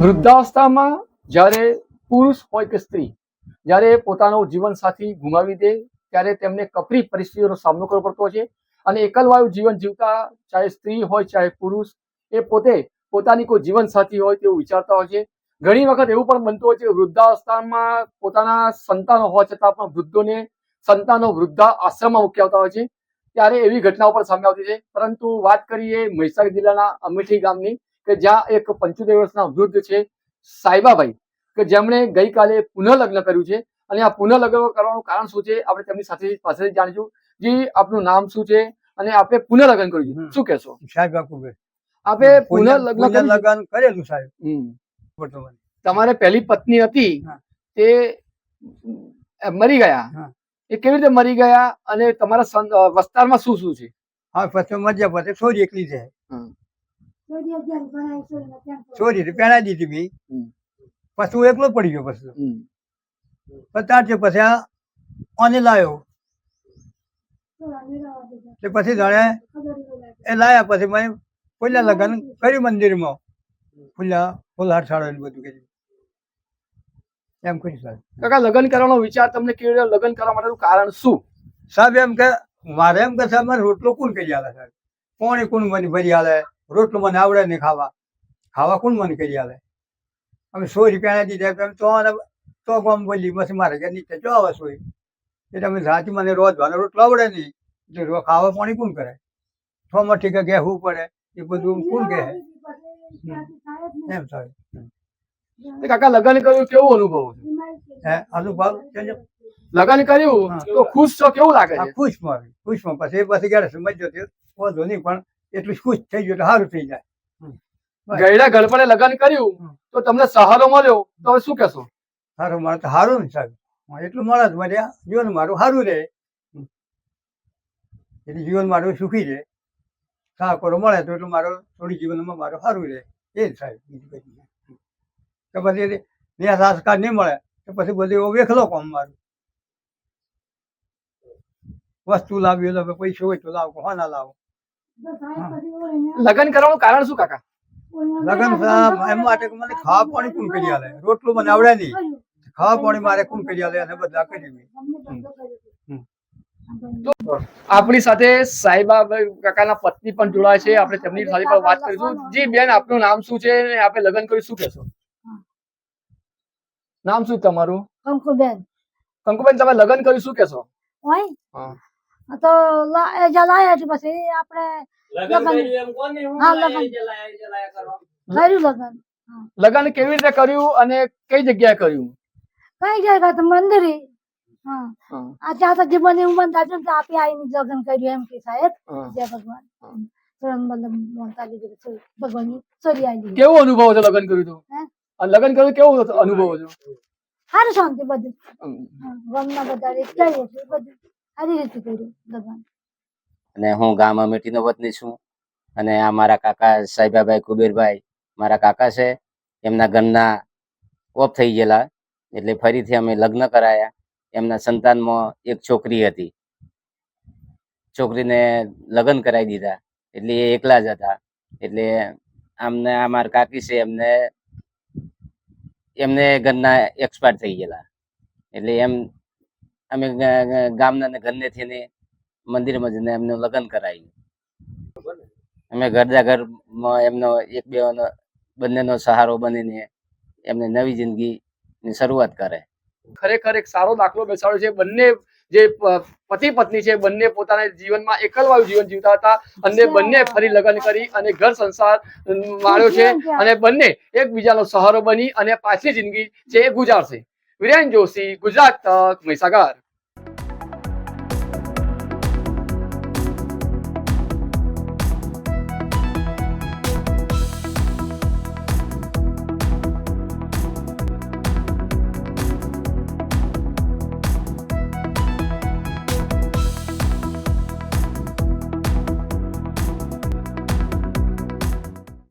વૃદ્ધાવસ્થામાં જ્યારે પુરુષ હોય કે સ્ત્રી, જ્યારે પોતાનો જીવન સાથી ગુમાવી દે, ત્યારે તેમને કપરી પરિસ્થિતિઓનો સામનો કરવો પડતો છે. અને એકલવાયુ જીવન જીવતા, ચાહે સ્ત્રી હોય, ચાહે પુરુષ, એ પોતે પોતાની કોઈ જીવન સાથી હોય તેવું વિચારતા હોય છે. ઘણી વખત એવું પણ બનતું હોય છે વૃદ્ધાવસ્થામાં પોતાના સંતાનો હોવા છતાં પણ વૃદ્ધોને સંતાનો વૃદ્ધા આશ્રમમાં ઉકેલતા હોય છે. ત્યારે એવી ઘટનાઓ પણ સામે આવતી છે. પરંતુ વાત કરીએ મહીસાગર જિલ્લાના અમેઠી ગામની. કે જ્યાં એક પંચોતેર વર્ષના વૃદ્ધ છે સાયબાભાઈ કે જેમણે ગઈકાલે પુનઃલગ્ન કર્યું છે. અને આ પુનઃલગ્ન કરવાનું કારણ શું છે આપણે તેમની સાથે પાસેથી જાણીશું. જી આપનું નામ શું છે અને આપણે પુનઃલગ્ન કર્યું છે. શું કહેશો? સાહેબ. આપણે પુનઃ- પુનઃલગ્ન લગ્ન કરેલું સાહેબ. તમારે પહેલી પત્ની હતી તે મરી ગયા. એ કેવી રીતે મરી ગયા? અને તમારા વિસ્તારમાં શું શું છે? હા પછી મજા પછી છોરી એકલી છે. તો પહેણાઈ દીધી બી પછી હું એકલો પડી ગયો પછી. પચાર ત્યારથી પછી આ આને લાવ્યો તે પછી જાણે એ લાયા પછી મેં ફૂલ્યા લગ્ન કર્યું મંદિરમાં. ફૂલ્યા ફૂલહાર સાડો બધું કર્યું. એમ કરી સાહેબ. કાકા લગ્ન કરવાનો વિચાર તમને કેવી રીતે લગ્ન કરવા માટેનું કારણ શું? સાહેબ એમ કે મારે એમ કે સાહેબ મને રોટલો કોણ કરી આલે સાહેબ? કોણે કોણ મને ભરી આલે? રોટલો મને આવડે નહીં ખાવા. ખાવા કોણ મને કરી આવે અમે સો રૂપિયા દીધા એમ તો તો ગામ બોલી પછી મારે કે નીચે જો આવે સોય. એટલે અમે રાતે મને રોજ ભાનો રોટલો આવડે નહીં. એટલે રોજ ખાવા પાણી કોણ કરે? છ મઠી કે ગેહવું પડે? એ બધું કોણ કહે? એમ થાય. કાકા લગ્ન કર્યું કેવું અનુભવ છે? હે? અનુભવ? લગ્ન કર્યું? તો ખુશ છો કેવું લાગે છે? ખુશમાં આવી ખુશમાં પછી પછી ક્યારે સમજ્યો તે વાંધો નહીં પણ એટલું ખુશ થઈ ગયું એટલે સારું થઈ જાય. ગયડા ગળપણે લગ્ન કર્યું તો તમને સહારો મળ્યો તો હવે શું કહેશો? સારું મળે તો સારું ને સાહેબ. હા, એટલું મળે જ મળ્યા જીવન મારું સારું રહે. એટલે જીવન મારું સુખી રહે. સહકારો મળે તો એટલું મારો થોડી જીવનમાં મારું સારું રહે. એ જ સાહેબ બીજું કઈ. તો પછી ત્યાં સંસ્કાર નહીં મળે તો પછી બધું એવો વેખલો કોમ મારું. વસ્તુ લાવી તો પૈસા હોય તો લાવો હા ના લાવો? લગ્ન કરવાનું કારણ શું કાકા? લગન સાહેબ એમ માટે કે મને ખાવા પાણી કોણ કરી આલે? રોટલું મને આવડે નહીં. ખાવા પાણી મારે કોણ કરી આલે અને બધા કરી. આપણી સાથે સાહેબાભાઈ કાકાના પત્ની પણ જોડાય છે. આપણે તેમની સાથે પણ વાત કરીશું. જી બેન આપનું નામ શું છે અને આપણે લગ્ન કરી શું કહેશો? નામ શું તમારું? કંકુબેન. કંકુબેન તમે લગ્ન કરી શું કહેશો? હોય? હા. તો જલાય છે પછી આપણે હા, લગન. કર્યું લગન લગ્ન કેવી રીતે કર્યું અને કઈ જગ્યાએ કર્યું? કઈ જગ્યાએ તો મંદિરે. હા. આ ત્યાં તો જે મને ઉમન થાય છે આપી આવીને લગન કર્યું એમ કે સાહેબ. જય ભગવાન. કેવો અનુભવ છે લગ્ન કર્યું તું? લગ્ન કર્યું કેવો અનુભવ સારું શાંતિ બધું. ગમના બધું. સારી રીતે કર્યું લગન અને હું ગામ અમેઠીનો વતની છું અને આ મારા કાકા સાહેબાભાઈ કુબેરભાઈ મારા કાકા છે, એમના ઘરના ઓફ થઈ ગયેલા એટલે ફરીથી અમે લગ્ન કરાયા. એમના સંતાનમાં એક છોકરી હતી. છોકરીને લગ્ન કરાવી દીધા એટલે એ એકલા જ હતા. એટલે આમને આ મારા કાકી છે એમને એમને ઘરના એક્સપાયર થઈ ગયેલા. એટલે એમ અમે ગામના ને ઘરને થઈને મંદિરમાં જઈને એમનું લગ્ન કરાવ્યું અમે ઘરદા ઘરમાં એમનો એક બે બંનેનો સહારો બનીને એમને નવી જિંદગીની શરૂઆત કરે. ખરેખર એક સારો દાખલો બેસાડ્યો છે. બંને જે પતિ પત્ની છે બંને પોતાના જીવનમાં એકલવાળું જીવન જીવતા હતા અને બંને ફરી લગ્ન કરી અને ઘર સંસાર માણ્યો છે અને બંને એકબીજાનો સહારો બની અને પાછી જિંદગી છે એ ગુજારશે. વિરેન જોશી ગુજરાત તક મહીસાગર.